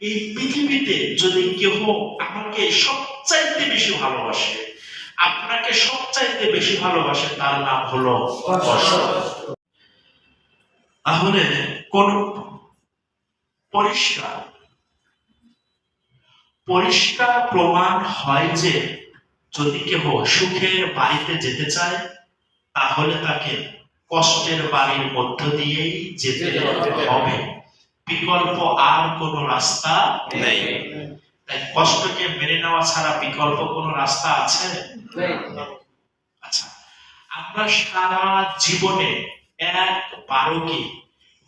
এই পৃথিবীতে যদি কেউ আমাকে সবচাইতে বেশি ভালোবাসে, আপনাকে সবচাইতে বেশি ভালোবাসে তার নাম হলো তাহলে কোন পরিষ্কার পরিষ্কার প্রমাণ হয় যে যদি কেহ সুখের বাড়িতে যেতে চায়, তাহলে তাকে কষ্টের বাড়ির মধ্য দিয়েই যেতে হবে। বিকল্প আর কোনো রাস্তা নেই। তাই কষ্টকে মেনে নেওয়া ছাড়া বিকল্প কোনো রাস্তা আছে? আচ্ছা আমরা সারা জীবনে একবারও কি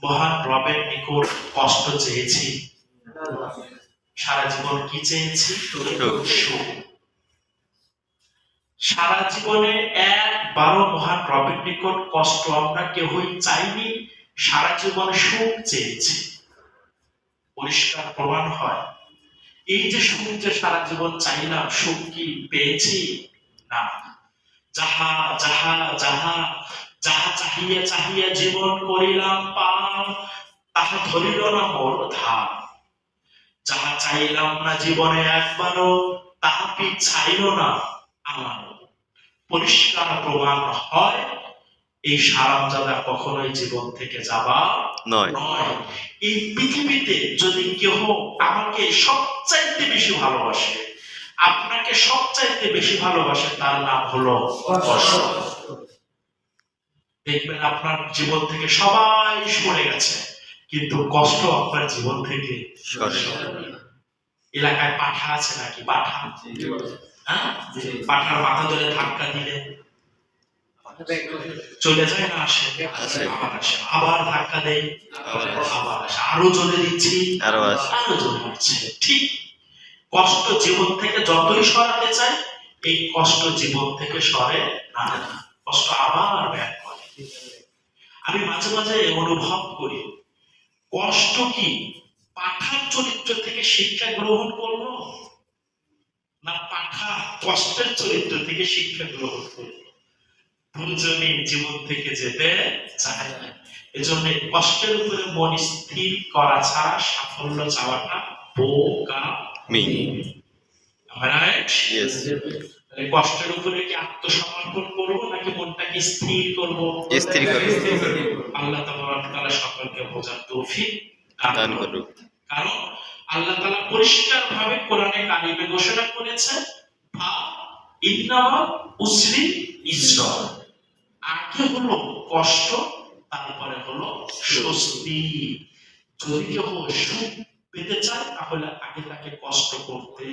মহান রবের নিকট কষ্ট চেয়েছি? সারা জীবন কি চেয়েছি? সারা জীবনে একবারও মহান রবের নিকট কষ্ট আমরা কেউই চাইনি সারা জীবন সুখ চেয়েছি। পরিষ্কার প্রমাণ হয়। এই যে যে সারা জীবন চাইলাম সুখ কি পেয়েছি না। যাহা যাহা যাহা যাহা চাহিয়া চাহিয়া জীবন করিলাম পার তাহা ধরিল না মোর ধার যাহা চাইলাম না জীবনে একবারও তাহা পিছাইল না আমার পরিষ্কার প্রমাণ হয় এই সারামজাদা কখনোই জীবন থেকে যাবা নয়। নয়। এই পৃথিবীতে যদি কেউ আমাকে সবচাইতে বেশি ভালোবাসে আপনাকে সবচাইতে বেশি ভালোবাসে তার নাম হলো কষ্ট দেখবেন আপনার জীবন থেকে সবাই সরে গেছে কিন্তু কষ্ট আপনার জীবন থেকে এলাকায় পাঠা আছে নাকি? পাঠা? হ্যাঁ? পাঠার মাথা ধরে ধাক্কা দিলে চলে যায় না আসে। আবার আসে আবার ধাক্কা দেয় আবার আসে। আরও জোরে দিচ্ছি আরও হচ্ছে ঠিক কষ্ট জীবন থেকে যতই সরাতে চাই এই কষ্ট জীবন থেকে সরে না। কষ্ট আবার ব্যাক করে। আমি মাঝে মাঝে অনুভব করি কষ্ট কি পাঠার চরিত্র থেকে শিক্ষা গ্রহণ করল না পাঠা কষ্টের চরিত্র থেকে শিক্ষা গ্রহণ করল দুজনেই জীবন থেকে যেতে চায় এজন্য কষ্টের উপরে মন স্থির করা ছাড়া সাফল্য চাওয়াটা বোকা। মি রাইট ইয়েস কষ্টের উপরে কি আত্মসমর্পণ করব নাকি মনটাকে স্থির করব? স্থির করব। আল্লাহ তাআলা সকলকে বোঝার তৌফিক দান করুক। কারণ আল্লাহ তাআলা পরিষ্কার ভাবে কোরআনে কারিমে ঘোষণা করেছে ইন্নামা উসরি ইসরা আগে হলো? কষ্ট, তারপরে হলো স্বস্তি। যদি কেউ সুখ পেতে চায়, তাহলে আগে তাকে কষ্ট করতে